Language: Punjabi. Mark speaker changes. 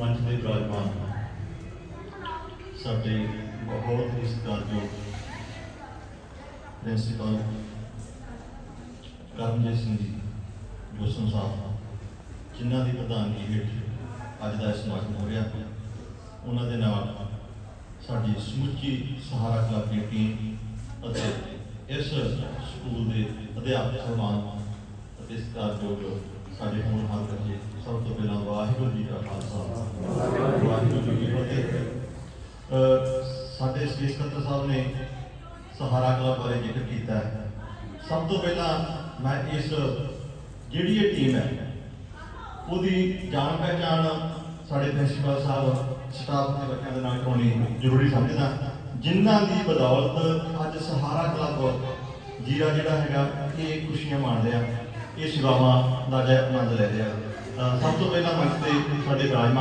Speaker 1: ਮੰਚ ਦੇ ਵਿਰਾਜਮਾਨ ਸਾਡੇ ਬਹੁਤ ਹੀ ਸਤਿਕਾਰਯੋਗ ਪ੍ਰਿੰਸੀਪਲ ਕਰਮਜੀਤ ਸਿੰਘ ਜੀ, ਜੋ ਸੰਸਾਰ ਜਿਨ੍ਹਾਂ ਦੀ ਪ੍ਰਧਾਨਗੀ ਹੇਠ ਅੱਜ ਦਾ ਸਮਾਗਮ ਹੋ ਰਿਹਾ। ਉਹਨਾਂ ਦੇ ਨਾਲ ਸਾਡੀ ਸਮੁੱਚੀ ਸਹਾਰਾ ਕਲੱਬ ਦੀ ਟੀਮ ਅਤੇ ਇਸ ਸਕੂਲ ਦੇ ਅਧਿਆਪਕ ਸਨਮਾਨ ਅਤੇ ਸਤਿਕਾਰਯੋਗ ਸਾਡੇ ਹੋਣਹਾਰ ਬੱਚੇ ਸਭ ਤੋਂ ਸਾਡੇ ਸ੍ਰੀ ਸਕੱਤਰ ਸਾਹਿਬ ਨੇ ਸਹਾਰਾ ਕਲੱਬ ਬਾਰੇ ਜ਼ਿਕਰ ਕੀਤਾ ਹੈ। ਸਭ ਤੋਂ ਪਹਿਲਾਂ ਮੈਂ ਇਸ ਜਿਹੜੀ ਇਹ ਟੀਮ ਹੈ, ਉਹਦੀ ਜਾਣ ਪਹਿਚਾਣ ਸਾਡੇ ਪ੍ਰਿੰਸੀਪਲ ਸਾਹਿਬ ਸਟਾਫ ਦੇ ਬੱਚਿਆਂ ਦੇ ਨਾਲ ਕਰਾਉਣੀ ਜ਼ਰੂਰੀ ਸਮਝਦਾ ਜਿਨ੍ਹਾਂ ਦੀ ਬਦੌਲਤ ਅੱਜ ਸਹਾਰਾ ਕਲੱਬ ਜੀਰਾ ਜਿਹੜਾ ਹੈਗਾ, ਇਹ ਖੁਸ਼ੀਆਂ ਮਾਣ ਰਿਹਾ ਇਹ ਸੇਵਾਵਾਂ ਦਾ ਜੈ ਆਨੰਦ ਲੈ ਰਿਹਾ। ਸਭ ਤੋਂ ਪਹਿਲਾਂ ਮੰਚ ਤੇ ਸਾਡੇ ਵਿਰਾਜਮਾਨ